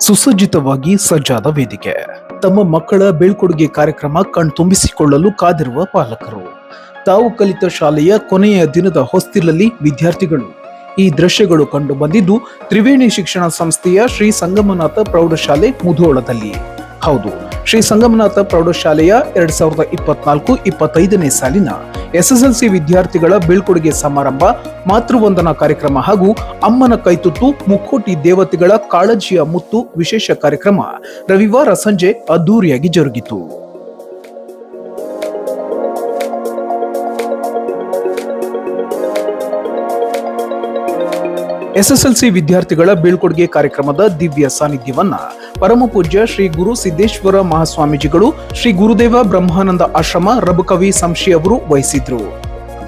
ಸುಸಜ್ಜಿತವಾಗಿ ಸಜ್ಜಾದ ವೇದಿಕೆ. ತಮ್ಮ ಮಕ್ಕಳ ಬೀಳ್ಕೊಡುಗೆ ಕಾರ್ಯಕ್ರಮ ಕಣ್ತುಂಬಿಸಿಕೊಳ್ಳಲು ಕಾದಿರುವ ಪಾಲಕರು. ತಾವು ಕಲಿತ ಶಾಲೆಯ ಕೊನೆಯ ದಿನದ ಹೊಸ್ತಿಲಲ್ಲಿ ವಿದ್ಯಾರ್ಥಿಗಳು. ಈ ದೃಶ್ಯಗಳು ಕಂಡು ಬಂದಿದ್ದು ತ್ರಿವೇಣಿ ಶಿಕ್ಷಣ ಸಂಸ್ಥೆಯ ಶ್ರೀ ಸಂಗಮನಾಥ ಪ್ರೌಢಶಾಲೆ ಮುಧೋಳದಲ್ಲಿ. ಹೌದು ಶ್ರೀ ಸಂಗಮನಾಥ ಪ್ರೌಢಶಾಲೆಯ ಎರಡ್ ಸಾವಿರದ ಇಪ್ಪತ್ನಾಲ್ಕು ಇಪ್ಪತ್ತೈದನೇ ಸಾಲಿನ ಎಸ್ಎಸ್ಎಲ್ಸಿ ವಿದ್ಯಾರ್ಥಿಗಳ ಬೀಳ್ಕೊಡುಗೆ ಸಮಾರಂಭ, ಮಾತೃವಂದನಾ ಕಾರ್ಯಕ್ರಮ ಹಾಗೂ ಅಮ್ಮನ ಕೈತುತ್ತು ಮುಕ್ಕೋಟಿ ದೇವತೆಗಳ ಕಾಳಜಿಯ ಮುತ್ತು ವಿಶೇಷ ಕಾರ್ಯಕ್ರಮ ರವಿವಾರ ಸಂಜೆ ಅದ್ದೂರಿಯಾಗಿ ಜರುಗಿತು. ಎಸ್ಎಸ್ಎಲ್ಸಿ ವಿದ್ಯಾರ್ಥಿಗಳ ಬೀಳ್ಕೊಡುಗೆ ಕಾರ್ಯಕ್ರಮದ ದಿವ್ಯ ಸಾನ್ನಿಧ್ಯವನ್ನ ಪರಮ ಪೂಜ್ಯ ಶ್ರೀ ಗುರು ಸಿದ್ದೇಶ್ವರ ಮಹಾಸ್ವಾಮೀಜಿಗಳು, ಶ್ರೀ ಗುರುದೇವ ಬ್ರಹ್ಮಾನಂದ ಆಶ್ರಮ ರಬಕವಿ ಸಂಶಿ ಅವರು ವಹಿಸಿದ್ರು.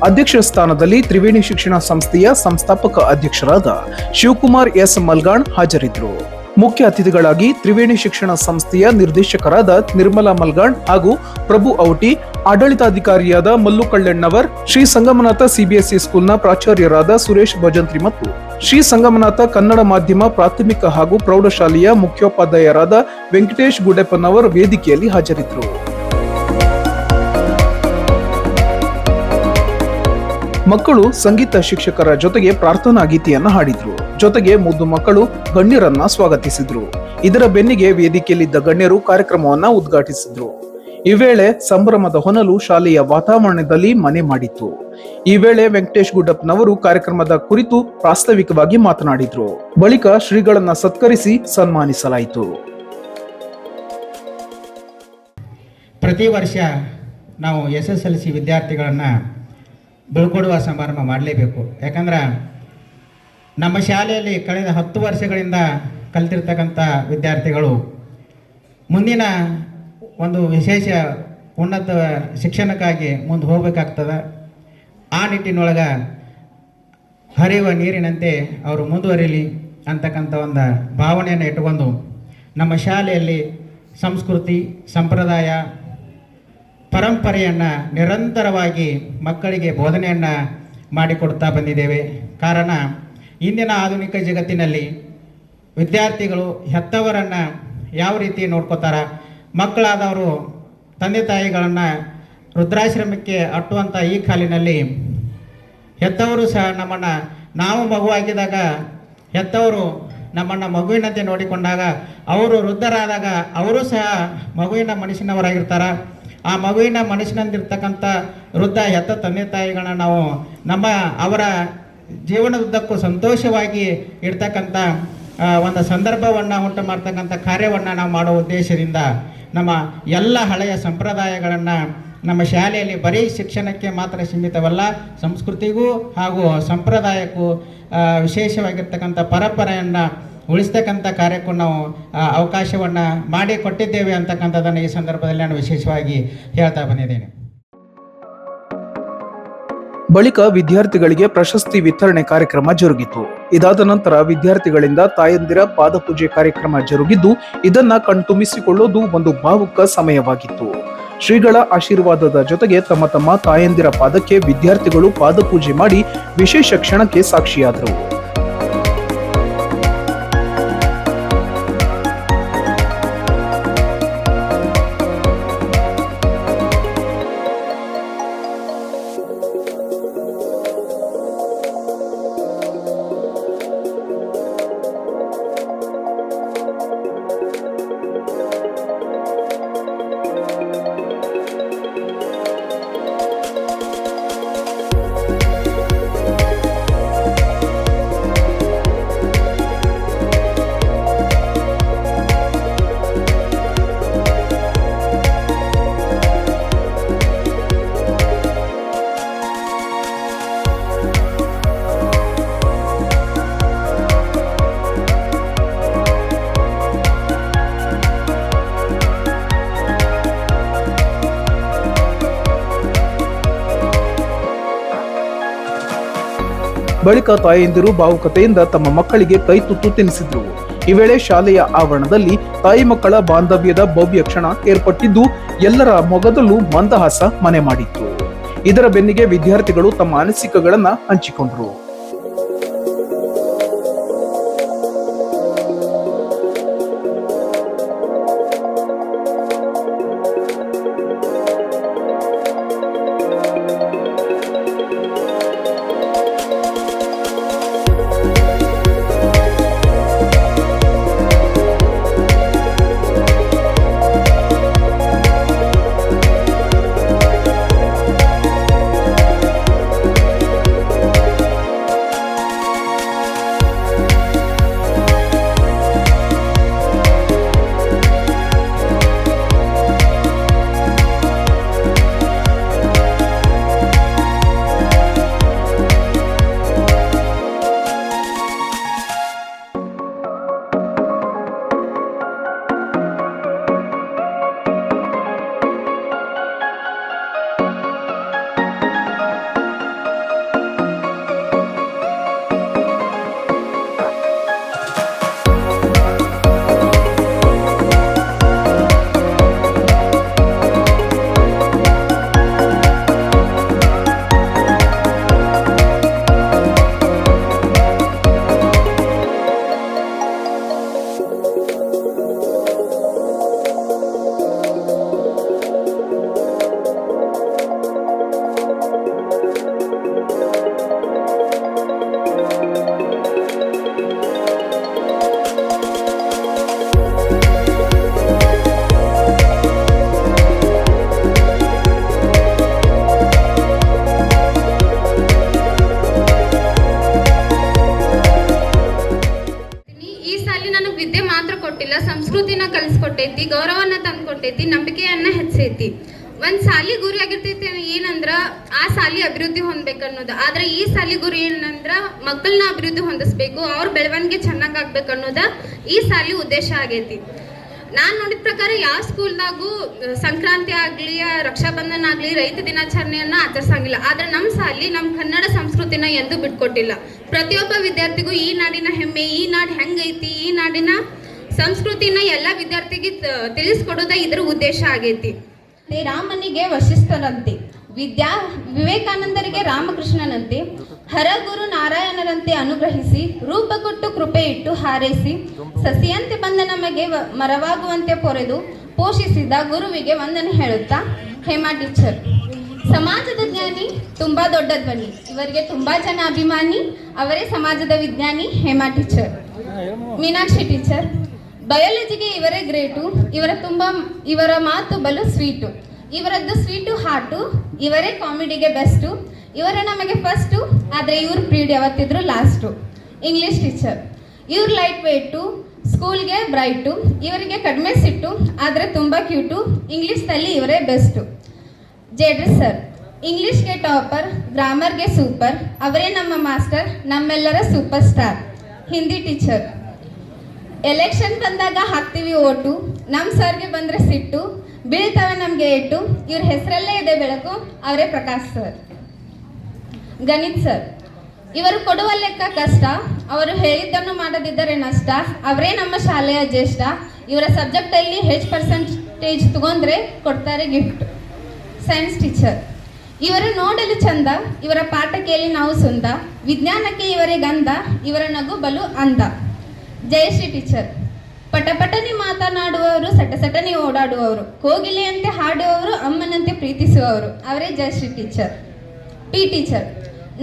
ಅಧ್ಯಕ್ಷ ಸ್ಥಾನದಲ್ಲಿ ತ್ರಿವೇಣಿ ಶಿಕ್ಷಣ ಸಂಸ್ಥೆಯ ಸಂಸ್ಥಾಪಕ ಅಧ್ಯಕ್ಷರಾದ ಶಿವಕುಮಾರ್ ಎಸ್ ಮಲ್ಗಾಣ್ ಹಾಜರಿದ್ದರು ಮುಖ್ಯ ಅತಿಥಿಗಳಾಗಿ ತ್ರಿವೇಣಿ ಶಿಕ್ಷಣ ಸಂಸ್ಥೆಯ ನಿರ್ದೇಶಕರಾದ ನಿರ್ಮಲಾ ಮಲ್ಗಾಣ್ ಹಾಗೂ ಪ್ರಭು ಔಟಿ, ಆಡಳಿತಾಧಿಕಾರಿಯಾದ ಮಲ್ಲು ಕಳ್ಳೆಣ್ಣವರ್ ಶ್ರೀ ಸಂಗಮನಾಥ ಸಿಬಿಎಸ್ಇ ಸ್ಕೂಲ್ನ ಪ್ರಾಚಾರ್ಯರಾದ ಸುರೇಶ್ ಭಜಂತ್ರಿ ಮತ್ತು ಶ್ರೀ ಸಂಗಮನಾಥ ಕನ್ನಡ ಮಾಧ್ಯಮ ಪ್ರಾಥಮಿಕ ಹಾಗೂ ಪ್ರೌಢಶಾಲೆಯ ಮುಖ್ಯೋಪಾಧ್ಯಾಯರಾದ ವೆಂಕಟೇಶ್ ಗುಡೆಪ್ಪನವರ್ ವೇದಿಕೆಯಲ್ಲಿ ಹಾಜರಿದ್ದರು. ಮಕ್ಕಳು ಸಂಗೀತ ಶಿಕ್ಷಕರ ಜೊತೆಗೆ ಪ್ರಾರ್ಥನಾ ಗೀತೆಯನ್ನ ಹಾಡಿದ್ರು. ಜೊತೆಗೆ ಮುದ್ದು ಮಕ್ಕಳು ಗಣ್ಯರನ್ನ ಸ್ವಾಗತಿಸಿದ್ರು. ಇದರ ಬೆನ್ನಿಗೆ ವೇದಿಕೆಯಲ್ಲಿದ್ದ ಗಣ್ಯರು ಕಾರ್ಯಕ್ರಮವನ್ನ ಉದ್ಘಾಟಿಸಿದ್ರು. ಈ ವೇಳೆ ಸಂಭ್ರಮದ ಹೊನಲು ಶಾಲೆಯ ವಾತಾವರಣದಲ್ಲಿ ಮನೆ ಮಾಡಿತ್ತು. ಈ ವೇಳೆ ವೆಂಕಟೇಶ್ ಗುಡ್ಡಪ್ಪನವರು ಕಾರ್ಯಕ್ರಮದ ಕುರಿತು ಪ್ರಾಸ್ತಾವಿಕವಾಗಿ ಮಾತನಾಡಿದ್ರು. ಬಳಿಕ ಶ್ರೀಗಳನ್ನ ಸತ್ಕರಿಸಿ ಸನ್ಮಾನಿಸಲಾಯಿತು. ಪ್ರತಿ ವರ್ಷ ನಾವು ಎಸ್ ಎಸ್ ಎಲ್ ಸಿ ವಿದ್ಯಾರ್ಥಿಗಳನ್ನು ಬೀಳ್ಕೊಡುವ ಸಮಾರಂಭ ಮಾಡಲೇಬೇಕು. ಯಾಕಂದ್ರೆ ನಮ್ಮ ಶಾಲೆಯಲ್ಲಿ ಕಳೆದ ಹತ್ತು ವರ್ಷಗಳಿಂದ ಕಲ್ತಿರ್ತಕ್ಕಂಥ ವಿದ್ಯಾರ್ಥಿಗಳು ಮುಂದಿನ ಒಂದು ವಿಶೇಷ ಉನ್ನತ ಶಿಕ್ಷಣಕ್ಕಾಗಿ ಮುಂದೆ ಹೋಗಬೇಕಾಗ್ತದೆ. ಆ ನಿಟ್ಟಿನೊಳಗೆ ಹರಿಯುವ ನೀರಿನಂತೆ ಅವರು ಮುಂದುವರಿಲಿ ಅಂತಕ್ಕಂಥ ಒಂದು ಭಾವನೆಯನ್ನು ಇಟ್ಟುಕೊಂಡು ನಮ್ಮ ಶಾಲೆಯಲ್ಲಿ ಸಂಸ್ಕೃತಿ, ಸಂಪ್ರದಾಯ ಪರಂಪರೆಯನ್ನು ನಿರಂತರವಾಗಿ ಮಕ್ಕಳಿಗೆ ಬೋಧನೆಯನ್ನು ಮಾಡಿಕೊಡ್ತಾ ಬಂದಿದ್ದೇವೆ. ಕಾರಣ, ಇಂದಿನ ಆಧುನಿಕ ಜಗತ್ತಿನಲ್ಲಿ ವಿದ್ಯಾರ್ಥಿಗಳು ಹೆತ್ತವರನ್ನು ಯಾವ ರೀತಿ ನೋಡ್ಕೋತಾರ? ಮಕ್ಕಳಾದವರು ತಂದೆ ತಾಯಿಗಳನ್ನು ವೃದ್ಧಾಶ್ರಮಕ್ಕೆ ಅಟ್ಟುವಂಥ ಈ ಕಾಲಿನಲ್ಲಿ ಹೆತ್ತವರು ಸಹ ನಮ್ಮನ್ನು, ನಾವು ಮಗುವಾಗಿದ್ದಾಗ ಹೆತ್ತವರು ನಮ್ಮನ್ನು ಮಗುವಿನಂತೆ ನೋಡಿಕೊಂಡಾಗ ಅವರು ವೃದ್ಧರಾದಾಗ ಅವರು ಸಹ ಮಗುವಿನ ಮನುಷ್ಯನವರಾಗಿರ್ತಾರೆ ಆ ಮಗುವಿನ ಮನುಷ್ಯನಂದಿರ್ತಕ್ಕಂಥ ವೃದ್ಧ ಹೆತ್ತ ತಂದೆ ತಾಯಿಗಳನ್ನ ನಾವು ನಮ್ಮ ಅವರ ಜೀವನದುದ್ದಕ್ಕೂ ಸಂತೋಷವಾಗಿ ಇರ್ತಕ್ಕಂಥ ಒಂದು ಸಂದರ್ಭವನ್ನು ಉಂಟು ಮಾಡ್ತಕ್ಕಂಥ ಕಾರ್ಯವನ್ನು ನಾವು ಮಾಡೋ ಉದ್ದೇಶದಿಂದ ನಮ್ಮ ಎಲ್ಲ ಹಳೆಯ ಸಂಪ್ರದಾಯಗಳನ್ನು ನಮ್ಮ ಶಾಲೆಯಲ್ಲಿ ಬರೀ ಶಿಕ್ಷಣಕ್ಕೆ ಮಾತ್ರ ಸೀಮಿತವಲ್ಲ, ಸಂಸ್ಕೃತಿಗೂ ಹಾಗೂ ಸಂಪ್ರದಾಯಕ್ಕೂ ವಿಶೇಷವಾಗಿರ್ತಕ್ಕಂಥ ಪರಂಪರೆಯನ್ನು ಉಳಿಸ್ತಕ್ಕಂಥ ಕಾರ್ಯಕ್ಕೂ ನಾವು ಅವಕಾಶವನ್ನು ಮಾಡಿ ಕೊಟ್ಟಿದ್ದೇವೆ ಅಂತಕ್ಕಂಥದ್ದನ್ನು ಈ ಸಂದರ್ಭದಲ್ಲಿ ನಾನು ವಿಶೇಷವಾಗಿ ಹೇಳ್ತಾ ಬಂದಿದ್ದೇನೆ. ಬಳಿಕ ವಿದ್ಯಾರ್ಥಿಗಳಿಗೆ ಪ್ರಶಸ್ತಿ ವಿತರಣೆ ಕಾರ್ಯಕ್ರಮ ಜರುಗಿತು. ಇದಾದ ನಂತರ ವಿದ್ಯಾರ್ಥಿಗಳಿಂದ ತಾಯಂದಿರ ಪಾದಪೂಜೆ ಕಾರ್ಯಕ್ರಮ ಜರುಗಿದ್ದು, ಇದನ್ನ ಕಣ್ತುಂಬಿಸಿಕೊಳ್ಳೋದು ಒಂದು ಭಾವುಕ ಸಮಯವಾಗಿತ್ತು. ಶ್ರೀಗಳ ಆಶೀರ್ವಾದದ ಜೊತೆಗೆ ತಮ್ಮ ತಮ್ಮ ತಾಯಂದಿರ ಪಾದಕ್ಕೆ ವಿದ್ಯಾರ್ಥಿಗಳು ಪಾದಪೂಜೆ ಮಾಡಿ ವಿಶೇಷ ಕ್ಷಣಕ್ಕೆ ಸಾಕ್ಷಿಯಾದರು. ಬಳಿಕ ತಾಯಂದಿರು ಭಾವುಕತೆಯಿಂದ ತಮ್ಮ ಮಕ್ಕಳಿಗೆ ಕೈ ತುತ್ತು ತಿನ್ನಿಸಿದ್ರು. ಈ ವೇಳೆ ಶಾಲೆಯ ಆವರಣದಲ್ಲಿ ತಾಯಿ ಮಕ್ಕಳ ಬಾಂಧವ್ಯದ ಭವ್ಯ ಕ್ಷಣ ಏರ್ಪಟ್ಟಿದ್ದು, ಎಲ್ಲರ ಮೊಗದಲ್ಲೂ ಮಂದಹಾಸ ಮನೆ ಮಾಡಿತ್ತು. ಇದರ ಬೆನ್ನಿಗೆ ವಿದ್ಯಾರ್ಥಿಗಳು ತಮ್ಮ ಅನಿಸಿಕೆಗಳನ್ನ ಹಂಚಿಕೊಂಡ್ರು. ನಂಬಿಕೆಯನ್ನ ಹೆಚ್ಚೈತಿ. ಒಂದ್ ಸಾಲಿ ಗುರಿ ಆಗಿರ್ತೈತಿ ಏನಂದ್ರ ಆ ಸಾಲಿ ಅಭಿವೃದ್ಧಿ ಹೊಂದ್ಬೇಕು ಅನ್ನೋದು ಆದ್ರೆ ಈ ಸಾಲಿ ಗುರಿ ಏನಂದ್ರ ಮಕ್ಕಳನ್ನ ಅಭಿವೃದ್ಧಿ ಹೊಂದಿಸ್ಬೇಕು, ಅವ್ರ ಬೆಳವಣಿಗೆ ಚೆನ್ನಾಗ್ ಆಗ್ಬೇಕನ್ನೋದ ಈ ಸಾಲಿ ಉದ್ದೇಶ ಆಗೈತಿ. ನಾನ್ ನೋಡಿದ ಪ್ರಕಾರ ಯಾವ ಸ್ಕೂಲ್ದಾಗೂ ಸಂಕ್ರಾಂತಿ ಆಗ್ಲಿ ರಕ್ಷಾ ರಕ್ಷಾಬಂಧನ ಆಗ್ಲಿ ರೈತ ದಿನಾಚರಣೆಯನ್ನ ಆಚರಿಸಂಗಿಲ್ಲ. ಆದ್ರೆ ನಮ್ಮ ಸಾಲಿ ನಮ್ಮ ಕನ್ನಡ ಸಂಸ್ಕೃತಿನ ಎಂದೂ ಬಿಟ್ಕೊಟ್ಟಿಲ್ಲ. ಪ್ರತಿಯೊಬ್ಬ ವಿದ್ಯಾರ್ಥಿಗೂ ಈ ನಾಡಿನ ಹೆಮ್ಮೆ, ಈ ನಾಡ್ ಹೆಂಗೈತಿ, ಈ ನಾಡಿನ ಸಂಸ್ಕೃತಿನ ಎಲ್ಲ ವಿದ್ಯಾರ್ಥಿಗೆ ತ- ತಿಳಿಸ್ಕೊಡೋದ ಇದ್ರ ಉದ್ದೇಶ ಆಗೈತಿ. ರಾಮನಿಗೆ ವಶಿಷ್ಠರಂತೆ ವಿದ್ಯಾ ವಿವೇಕಾನಂದರಿಗೆ ರಾಮಕೃಷ್ಣನಂತೆ ಹರಗುರು ನಾರಾಯಣರಂತೆ ಅನುಗ್ರಹಿಸಿ ರೂಪ ಕೊಟ್ಟು ಕೃಪೆ ಇಟ್ಟು ಹಾರೈಸಿ ಸಸಿಯಂತೆ ಬಂದ ನಮಗೆ ಮರವಾಗುವಂತೆ ಪೊರೆದು ಪೋಷಿಸಿದ ಗುರುವಿಗೆ ವಂದನೆ ಹೇಳುತ್ತಾ ಹೇಮಾ ಟೀಚರ್. ಸಮಾಜದ ಜ್ಞಾನಿ ತುಂಬಾ ದೊಡ್ಡ ಧ್ವನಿ ಇವರಿಗೆ ತುಂಬಾ ಜನ ಅಭಿಮಾನಿ ಅವರೇ ಸಮಾಜದ ವಿಜ್ಞಾನಿ ಹೇಮಾ ಟೀಚರ್. ಮೀನಾಕ್ಷಿ ಟೀಚರ್. ಬಯಾಲಜಿಗೆ ಇವರೇ ಗ್ರೇಟು, ಇವರ ತುಂಬ, ಇವರ ಮಾತು ಬಲು ಸ್ವೀಟು. ಇವರದ್ದು ಸ್ವೀಟು ಹಾಟು, ಇವರೇ ಕಾಮಿಡಿಗೆ ಬೆಸ್ಟು. ಇವರ ನಮಗೆ ಫಸ್ಟು, ಆದರೆ ಇವ್ರ ಪ್ರೀಡ್ ಯಾವತ್ತಿದ್ರು ಲಾಸ್ಟು. English teacher. ಇವ್ರ ಲೈಟ್ ವೇಟು ಸ್ಕೂಲ್ಗೆ ಬ್ರೈಟು, ಇವರಿಗೆ ಕಡಿಮೆ ಸಿಟ್ಟು, ಆದರೆ ತುಂಬ ಕ್ಯೂಟು. ಇಂಗ್ಲೀಷ್ನಲ್ಲಿ ಇವರೇ ಬೆಸ್ಟು. ಜೇಡ್ರಿ ಸರ್, ಇಂಗ್ಲೀಷ್ಗೆ ಟಾಪರ್, ಗ್ರಾಮರ್ಗೆ ಸೂಪರ್, ಅವರೇ ನಮ್ಮ ಮಾಸ್ಟರ್, ನಮ್ಮೆಲ್ಲರ super star. Hindi teacher. Election ಬಂದಾಗ ಹಾಕ್ತೀವಿ ಓಟು. ನಮ್ಮ ಸರ್ಗೆ ಬಂದರೆ ಸಿಟ್ಟು. ಬೀಳ್ತವೆ ನಮಗೆ ಇಟ್ಟು ಇವ್ರ ಹೆಸರಲ್ಲೇ ಇದೆ ಬೆಳಕು. ಅವರೇ ಪ್ರಕಾಶ್ ಸರ್. ಗಣಿತ್ ಸರ್. ಇವರು ಕೊಡುವ ಲೆಕ್ಕ ಕಷ್ಟ. ಅವರು ಹೇಳಿದ್ದನ್ನು ಮಾಡದಿದ್ದರೆ ನಷ್ಟ. ಅವರೇ ನಮ್ಮ ಶಾಲೆಯ ಜ್ಯೇಷ್ಠ. ಇವರ ಸಬ್ಜೆಕ್ಟಲ್ಲಿ ಹೆಚ್ಚು ಪರ್ಸೆಂಟೇಜ್ ತಗೊಂಡ್ರೆ ಕೊಡ್ತಾರೆ ಗಿಫ್ಟ್ ಸೈನ್ಸ್ ಟೀಚರ್ ಇವರು ನೋಡಲು ಚಂದ. ಇವರ ಪಾಠ ಕೇಳಿ ನಾವು ಸುಂದ. ವಿಜ್ಞಾನಕ್ಕೆ ಇವರೇ ಗಂಧ. ಇವರ ನಗು ಬಲು ಅಂದ. ಜಯಶ್ರೀ ಟೀಚರ್. ಪಟಪಟನೆ ಮಾತನಾಡುವವರು ಸಟಸಟನೆ ಓಡಾಡುವವರು, ಕೋಗಿಲೆಯಂತೆ ಹಾಡುವವರು, ಅಮ್ಮನಂತೆ ಪ್ರೀತಿಸುವವರು, ಅವರೇ ಜಯಶ್ರೀ ಟೀಚರ್. ಪಿ ಟೀಚರ್,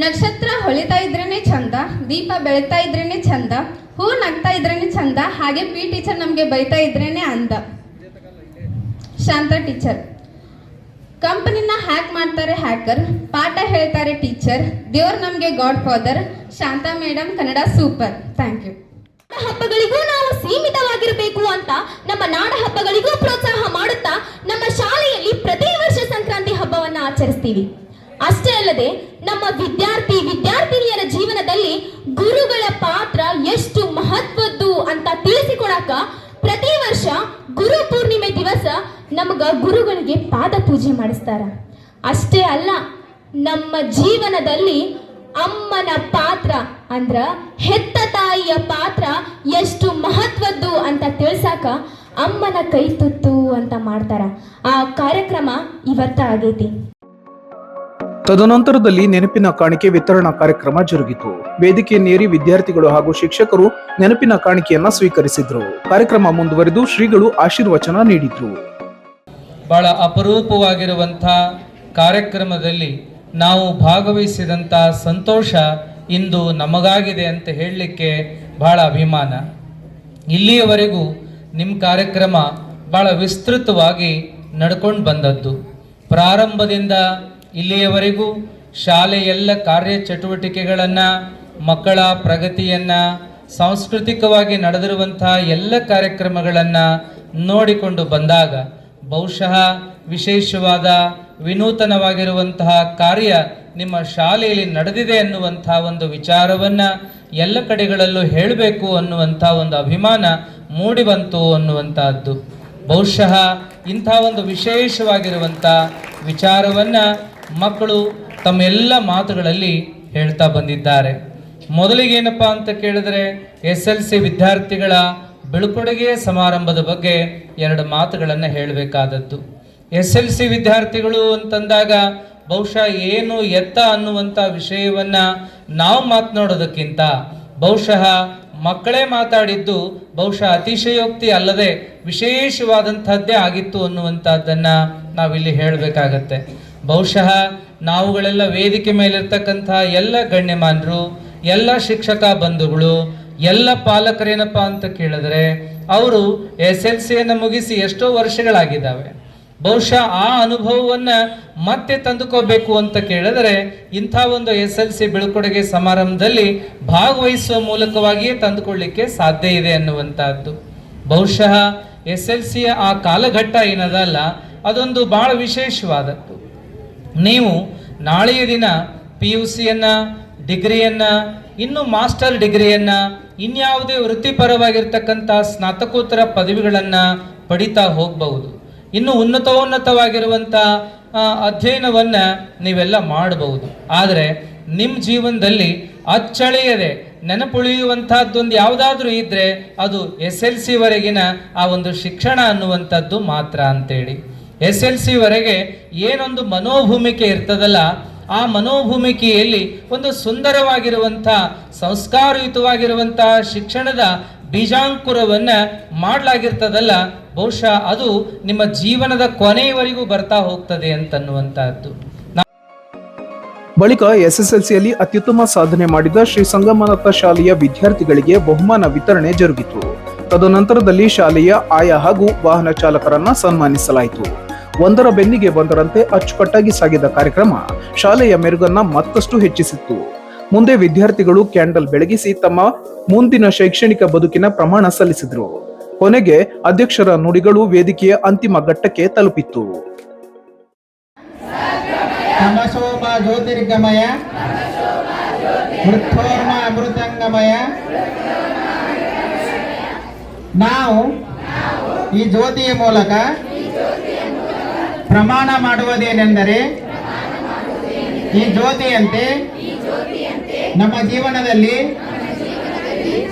ನಕ್ಷತ್ರ ಹೊಳಿತಾ ಇದ್ರೇನೆ ಚಂದ ದೀಪ ಬೆಳೀತಾ ಇದ್ರೇನೆ ಚಂದ ಹೂ ನಗ್ತಾ ಇದ್ರೇನೆ ಚಂದ ಹಾಗೆ ಪಿ ಟೀಚರ್ ನಮಗೆ ಬೈತಾ ಇದ್ರೇನೆ ಅಂದ. ಶಾಂತ ಟೀಚರ್, ಕಂಪನಿನ ಹ್ಯಾಕ್ ಮಾಡ್ತಾರೆ ಹ್ಯಾಕರ್, ಪಾಠ ಹೇಳ್ತಾರೆ ಟೀಚರ್, ದೇವ್ರು ನಮಗೆ godfather Shanta madam Kannada super, thank you. ಹಬ್ಬಗಳಿಗೂ ನಾವು ಸೀಮಿತವಾಗಿರಬೇಕು ಅಂತ ನಮ್ಮ ನಾಡ ಹಬ್ಬಗಳಿಗೂ ಪ್ರೋತ್ಸಾಹ ಮಾಡುತ್ತಾ ನಮ್ಮ ಶಾಲೆಯಲ್ಲಿ ಪ್ರತಿ ವರ್ಷ ಸಂಕ್ರಾಂತಿ ಹಬ್ಬವನ್ನ ಆಚರಿಸ್ತೀವಿ. ಅಷ್ಟೇ ಅಲ್ಲದೆ ನಮ್ಮ ವಿದ್ಯಾರ್ಥಿ ವಿದ್ಯಾರ್ಥಿನಿಯರ ಜೀವನದಲ್ಲಿ ಗುರುಗಳ ಪಾತ್ರ ಎಷ್ಟು ಮಹತ್ವದ್ದು ಅಂತ ತಿಳಿಸಿಕೊಡಕ ಪ್ರತಿ ವರ್ಷ ಗುರು ಪೂರ್ಣಿಮೆ ದಿವಸ ನಮಗ ಗುರುಗಳಿಗೆ ಪಾದ ಪೂಜೆ ಮಾಡಿಸ್ತಾರ. ಅಷ್ಟೇ ಅಲ್ಲ, ನಮ್ಮ ಜೀವನದಲ್ಲಿ ಅಮ್ಮನ ಪಾತ್ರ ಅಂದ್ರ ಹೆತ್ತ ತಾಯಿಯ ಪಾತ್ರ ಎಷ್ಟು ಮಹತ್ವದ್ದು ಅಂತ ತಿಳ್ಸಾಕ ಅಮ್ಮನ ಕೈ ತುತ್ತು ಅಂತ ಮಾಡ್ತಾರ. ಆ ಕಾರ್ಯಕ್ರಮ ಇವತ್ತ ಆಗೈತಿ. ತದನಂತರದಲ್ಲಿ ನೆನಪಿನ ಕಾಣಿಕೆ ವಿತರಣಾ ಕಾರ್ಯಕ್ರಮ ಜರುಗಿತು. ವೇದಿಕೆಯನ್ನೇರಿ ವಿದ್ಯಾರ್ಥಿಗಳು ಹಾಗೂ ಶಿಕ್ಷಕರು ನೆನಪಿನ ಕಾಣಿಕೆಯನ್ನ ಸ್ವೀಕರಿಸಿದ್ರು. ಕಾರ್ಯಕ್ರಮ ಮುಂದುವರೆದು ಶ್ರೀಗಳು ಆಶೀರ್ವಚನ ನೀಡಿದ್ರು. ಬಹಳ ಅಪರೂಪವಾಗಿರುವಂಥ ಕಾರ್ಯಕ್ರಮದಲ್ಲಿ ನಾವು ಭಾಗವಹಿಸಿದಂಥ ಸಂತೋಷ ಇಂದು ನಮಗಾಗಿದೆ ಅಂತ ಹೇಳಲಿಕ್ಕೆ ಬಹಳ ಅಭಿಮಾನ. ಇಲ್ಲಿಯವರೆಗೂ ನಿಮ್ಮ ಕಾರ್ಯಕ್ರಮ ಬಹಳ ವಿಸ್ತೃತವಾಗಿ ನಡ್ಕೊಂಡು ಬಂದದ್ದು. ಪ್ರಾರಂಭದಿಂದ ಇಲ್ಲಿಯವರೆಗೂ ಶಾಲೆ ಎಲ್ಲ ಕಾರ್ಯಚಟುವಟಿಕೆಗಳನ್ನು, ಮಕ್ಕಳ ಪ್ರಗತಿಯನ್ನು, ಸಾಂಸ್ಕೃತಿಕವಾಗಿ ನಡೆದಿರುವಂತಹ ಎಲ್ಲ ಕಾರ್ಯಕ್ರಮಗಳನ್ನು ನೋಡಿಕೊಂಡು ಬಂದಾಗ ಬಹುಶಃ ವಿಶೇಷವಾದ ವಿನೂತನವಾಗಿರುವಂತಹ ಕಾರ್ಯ ನಿಮ್ಮ ಶಾಲೆಯಲ್ಲಿ ನಡೆದಿದೆ ಅನ್ನುವಂಥ ಒಂದು ವಿಚಾರವನ್ನು ಎಲ್ಲ ಕಡೆಗಳಲ್ಲೂ ಹೇಳಬೇಕು ಅನ್ನುವಂಥ ಒಂದು ಅಭಿಮಾನ ಮೂಡಿ ಬಂತು ಅನ್ನುವಂಥದ್ದು. ಬಹುಶಃ ಇಂಥ ಒಂದು ವಿಶೇಷವಾಗಿರುವಂಥ ವಿಚಾರವನ್ನು ಮಕ್ಕಳು ತಮ್ಮೆಲ್ಲ ಮಾತುಗಳಲ್ಲಿ ಹೇಳ್ತಾ ಬಂದಿದ್ದಾರೆ. ಮೊದಲಿಗೇನಪ್ಪ ಅಂತ ಕೇಳಿದ್ರೆ ಎಸ್ ಎಲ್ ಸಿ ವಿದ್ಯಾರ್ಥಿಗಳ ಬೀಳ್ಕೊಡುಗೆ ಸಮಾರಂಭದ ಬಗ್ಗೆ ಎರಡು ಮಾತುಗಳನ್ನು ಹೇಳಬೇಕಾದದ್ದು. ಎಸ್ ಎಲ್ ಸಿ ವಿದ್ಯಾರ್ಥಿಗಳು ಅಂತಂದಾಗ ಬಹುಶಃ ಏನು ಎತ್ತ ಅನ್ನುವಂಥ ವಿಷಯವನ್ನ ನಾವು ಮಾತನಾಡೋದಕ್ಕಿಂತ ಬಹುಶಃ ಮಕ್ಕಳೇ ಮಾತಾಡಿದ್ದು ಬಹುಶಃ ಅತಿಶಯೋಕ್ತಿ ಅಲ್ಲದೆ ವಿಶೇಷವಾದಂಥದ್ದೇ ಆಗಿತ್ತು ಅನ್ನುವಂಥದ್ದನ್ನು ನಾವಿಲ್ಲಿ ಹೇಳಬೇಕಾಗತ್ತೆ. ಬಹುಶಃ ನಾವುಗಳೆಲ್ಲ ವೇದಿಕೆ ಮೇಲಿರ್ತಕ್ಕಂಥ ಎಲ್ಲ ಗಣ್ಯಮಾನರು, ಎಲ್ಲ ಶಿಕ್ಷಕ ಬಂಧುಗಳು, ಎಲ್ಲ ಪಾಲಕರೇನಪ್ಪ ಅಂತ ಕೇಳಿದ್ರೆ, ಅವರು ಎಸ್ ಎಲ್ ಸಿಯನ್ನು ಮುಗಿಸಿ ಎಷ್ಟೋ ವರ್ಷಗಳಾಗಿದ್ದಾವೆ. ಬಹುಶಃ ಆ ಅನುಭವವನ್ನ ಮತ್ತೆ ತಂದುಕೋಬೇಕು ಅಂತ ಕೇಳಿದರೆ ಇಂಥ ಒಂದು ಎಸ್ ಎಲ್ ಸಿ ಬೀಳ್ಕೊಡುಗೆ ಸಮಾರಂಭದಲ್ಲಿ ಭಾಗವಹಿಸುವ ಮೂಲಕವಾಗಿಯೇ ತಂದುಕೊಳ್ಳಿಕ್ಕೆ ಸಾಧ್ಯ ಇದೆ ಅನ್ನುವಂಥದ್ದು. ಬಹುಶಃ ಎಸ್ ಎಲ್ ಸಿಯ ಆ ಕಾಲಘಟ್ಟ ಏನದಲ್ಲ, ಅದೊಂದು ಬಹಳ ವಿಶೇಷವಾದದ್ದು. ನೀವು ನಾಳೆಯ ದಿನ ಪಿ ಯು ಸಿಯನ್ನು, ಡಿಗ್ರಿಯನ್ನು, ಇನ್ನು ಮಾಸ್ಟರ್ ಡಿಗ್ರಿಯನ್ನು, ಇನ್ಯಾವುದೇ ವೃತ್ತಿಪರವಾಗಿರ್ತಕ್ಕಂಥ ಸ್ನಾತಕೋತ್ತರ ಪದವಿಗಳನ್ನು ಪಡಿತಾ ಹೋಗಬಹುದು. ಇನ್ನು ಉನ್ನತೋನ್ನತವಾಗಿರುವಂಥ ಅಧ್ಯಯನವನ್ನು ನೀವೆಲ್ಲ ಮಾಡಬಹುದು. ಆದರೆ ನಿಮ್ಮ ಜೀವನದಲ್ಲಿ ಅಚ್ಚಳಿಯದೆ ನೆನಪುಳಿಯುವಂತಹದ್ದೊಂದು ಯಾವುದಾದ್ರೂ ಇದ್ದರೆ ಅದು ಎಸ್ ಎಲ್ ಸಿವರೆಗಿನ ಆ ಒಂದು ಶಿಕ್ಷಣ ಅನ್ನುವಂಥದ್ದು ಮಾತ್ರ ಅಂತೇಳಿ. ಎಸ್ ಎಲ್ ಸಿವರೆಗೆ ಏನೊಂದು ಮನೋಭೂಮಿಕೆ ಇರ್ತದಲ್ಲ, ಆ ಮನೋಭೂಮಿಕೆಯಲ್ಲಿ ಒಂದು ಸುಂದರವಾಗಿರುವಂಥ, ಸಂಸ್ಕಾರಯುತವಾಗಿರುವಂತಹ ಶಿಕ್ಷಣದ ಬೀಜಾಂಕುರವನ್ನ ಮಾಡಲಾಗಿರ್ತದಲ್ಲ, ಬಹುಶಃ ಅದು ನಿಮ್ಮ ಜೀವನದ ಕೊನೆಯವರೆಗೂ ಬರ್ತಾ ಹೋಗ್ತದೆ ಅಂತನ್ನುವಂತಹದ್ದು. ಬಳಿಕ ಎಸ್ಎಸ್ಎಲ್ಸಿಯಲ್ಲಿ ಅತ್ಯುತ್ತಮ ಸಾಧನೆ ಮಾಡಿದ ಶ್ರೀ ಸಂಗಮನಾಥ ಶಾಲೆಯ ವಿದ್ಯಾರ್ಥಿಗಳಿಗೆ ಬಹುಮಾನ ವಿತರಣೆ ಜರುಗಿತು. ತದನಂತರದಲ್ಲಿ ಶಾಲೆಯ ಆಯ ಹಾಗೂ ವಾಹನ ಚಾಲಕರನ್ನ ಸನ್ಮಾನಿಸಲಾಯಿತು. ಒಂದರ ಬೆನ್ನಿಗೆ ಒಂದರಂತೆ ಅಚ್ಚುಕಟ್ಟಾಗಿ ಸಾಗಿದ ಕಾರ್ಯಕ್ರಮ ಶಾಲೆಯ ಮೆರುಗನ್ನ ಮತ್ತಷ್ಟು ಹೆಚ್ಚಿಸಿತ್ತು. ಮುಂದೆ ವಿದ್ಯಾರ್ಥಿಗಳು ಕ್ಯಾಂಡಲ್ ಬೆಳಗಿಸಿ ತಮ್ಮ ಮುಂದಿನ ಶೈಕ್ಷಣಿಕ ಬದುಕಿನ ಪ್ರಮಾಣ ಸಲ್ಲಿಸಿದ್ರು. ಕೊನೆಗೆ ಅಧ್ಯಕ್ಷರ ನುಡಿಗಳು ವೇದಿಕೆಯ ಅಂತಿಮ ಘಟ್ಟಕ್ಕೆ ತಲುಪಿತ್ತು. ನಾವು ಈ ಜ್ಯೋತಿಯ ಮೂಲಕ ಪ್ರಮಾಣ ಮಾಡುವುದೇನೆಂದರೆ ಈ ಜ್ಯೋತಿಯಂತೆ ನಮ್ಮ ಜೀವನದಲ್ಲಿ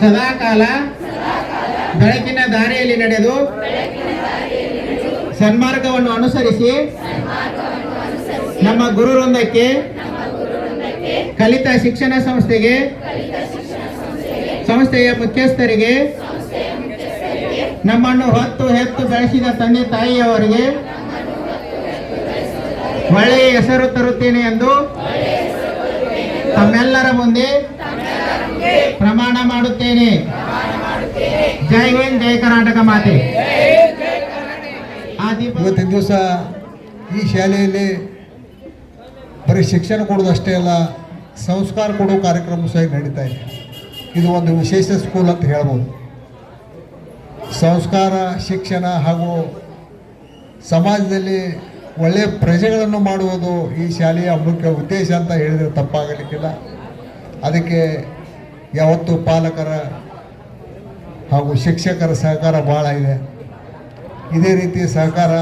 ಸದಾಕಾಲ ಬೆಳಕಿನ ದಾರಿಯಲ್ಲಿ ನಡೆದು ಸನ್ಮಾರ್ಗವನ್ನು ಅನುಸರಿಸಿ ನಮ್ಮ ಗುರುವೃಂದಕ್ಕೆ ಕಲಿತ ಶಿಕ್ಷಣ ಸಂಸ್ಥೆಗೆ ಸಂಸ್ಥೆಯ ಮುಖ್ಯಸ್ಥರಿಗೆ ನಮ್ಮನ್ನು ಹೊತ್ತು ಹೆತ್ತು ಬೆಳೆಸಿದ ತಂದೆ ತಾಯಿಯವರಿಗೆ ಒಳ್ಳೆಯ ಹೆಸರು ತರುತ್ತೇನೆ ಎಂದು ತಮ್ಮೆಲ್ಲರ ಮುಂದೆ ಪ್ರಮಾಣ ಮಾಡುತ್ತೇನೆ. ಜೈ ಹಿಂದ್, ಜೈ ಕರ್ನಾಟಕ ಮಾತೆ. ಇವತ್ತಿನ ದಿವಸ ಈ ಶಾಲೆಯಲ್ಲಿ ಬರೀ ಶಿಕ್ಷಣ ಕೊಡೋದಷ್ಟೇ ಅಲ್ಲ, ಸಂಸ್ಕಾರ ಕೊಡೋ ಕಾರ್ಯಕ್ರಮ ಸಹ ನಡೀತಾ ಇದೆ. ಇದು ಒಂದು ವಿಶೇಷ ಸ್ಕೂಲ್ ಅಂತ ಹೇಳ್ಬೋದು. ಸಂಸ್ಕಾರ, ಶಿಕ್ಷಣ ಹಾಗೂ ಸಮಾಜದಲ್ಲಿ ಒಳ್ಳೆಯ ಪ್ರಜೆಗಳನ್ನು ಮಾಡುವುದು ಈ ಶಾಲೆಯ ಮುಖ್ಯ ಉದ್ದೇಶ ಅಂತ ಹೇಳಿದರೆ ತಪ್ಪಾಗಲಿಕ್ಕಿಲ್ಲ. ಅದಕ್ಕೆ ಯಾವತ್ತೂ ಪಾಲಕರ ಹಾಗೂ ಶಿಕ್ಷಕರ ಸಹಕಾರ ಭಾಳ ಇದೆ. ಇದೇ ರೀತಿ ಸಹಕಾರ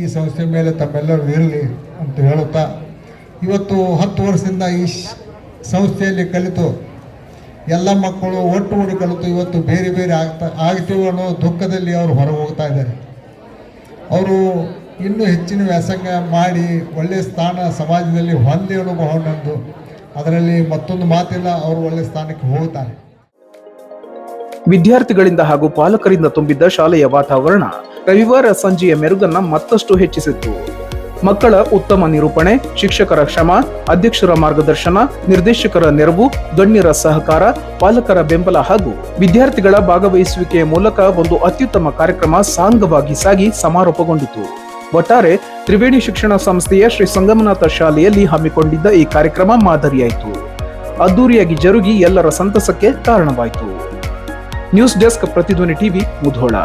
ಈ ಸಂಸ್ಥೆ ಮೇಲೆ ತಮ್ಮೆಲ್ಲರೂ ಇರಲಿ ಅಂತ ಹೇಳುತ್ತಾ, ಇವತ್ತು ಹತ್ತು ವರ್ಷದಿಂದ ಈ ಸಂಸ್ಥೆಯಲ್ಲಿ ಕಲಿತು, ಎಲ್ಲ ಮಕ್ಕಳು ಒಟ್ಟುಗೂಡಿ ಕಲಿತು ಇವತ್ತು ಬೇರೆ ಬೇರೆ ಆಗ್ತಾ, ಆಗ್ತೀವಿ ಅನ್ನೋ ದುಃಖದಲ್ಲಿ ಅವರು ಹೊರಗೆ ಹೋಗ್ತಾ ಇದ್ದಾರೆ. ಅವರು ಇನ್ನೂ ಹೆಚ್ಚಿನ ವ್ಯಾಸಂಗ ಮಾಡಿ ಒಳ್ಳೆಯ ಸ್ಥಾನ ಸಮಾಜದಲ್ಲಿ ಹೊಂದಿ ಅನುಭವ ನಂದು ಅದರಲ್ಲಿ ಮತ್ತೊಂದು ಮಾತಿಲ್ಲ, ಅವರು ಒಳ್ಳೆಯ ಸ್ಥಾನಕ್ಕೆ ಹೋಗುತ್ತಾರೆ. ವಿದ್ಯಾರ್ಥಿಗಳಿಂದ ಹಾಗೂ ಪಾಲಕರಿಂದ ತುಂಬಿದ್ದ ಶಾಲೆಯ ವಾತಾವರಣ ರವಿವಾರ ಸಂಜೆಯ ಮೆರುಗನ್ನ ಮತ್ತಷ್ಟು ಹೆಚ್ಚಿಸಿತ್ತು. ಮಕ್ಕಳ ಉತ್ತಮ ನಿರೂಪಣೆ, ಶಿಕ್ಷಕರ ಶ್ರಮ ಅಧ್ಯಕ್ಷರ ಮಾರ್ಗದರ್ಶನ, ನಿರ್ದೇಶಕರ ನೆರವು, ಗಣ್ಯರ ಸಹಕಾರ, ಪಾಲಕರ ಬೆಂಬಲ ಹಾಗೂ ವಿದ್ಯಾರ್ಥಿಗಳ ಭಾಗವಹಿಸುವಿಕೆಯ ಮೂಲಕ ಒಂದು ಅತ್ಯುತ್ತಮ ಕಾರ್ಯಕ್ರಮ ಸಾಂಗವಾಗಿ ಸಾಗಿ ಸಮಾರೋಪಗೊಂಡಿತು. ಒಟ್ಟಾರೆ ತ್ರಿವೇಣಿ ಶಿಕ್ಷಣ ಸಂಸ್ಥೆಯ ಶ್ರೀ ಸಂಗಮನಾಥ ಶಾಲೆಯಲ್ಲಿ ಹಮ್ಮಿಕೊಂಡಿದ್ದ ಈ ಕಾರ್ಯಕ್ರಮ ಮಾದರಿಯಾಯಿತು. ಅದ್ದೂರಿಯಾಗಿ ಜರುಗಿ ಎಲ್ಲರ ಸಂತಸಕ್ಕೆ ಕಾರಣವಾಯಿತು. News desk Pratidhwani TV Mudhol.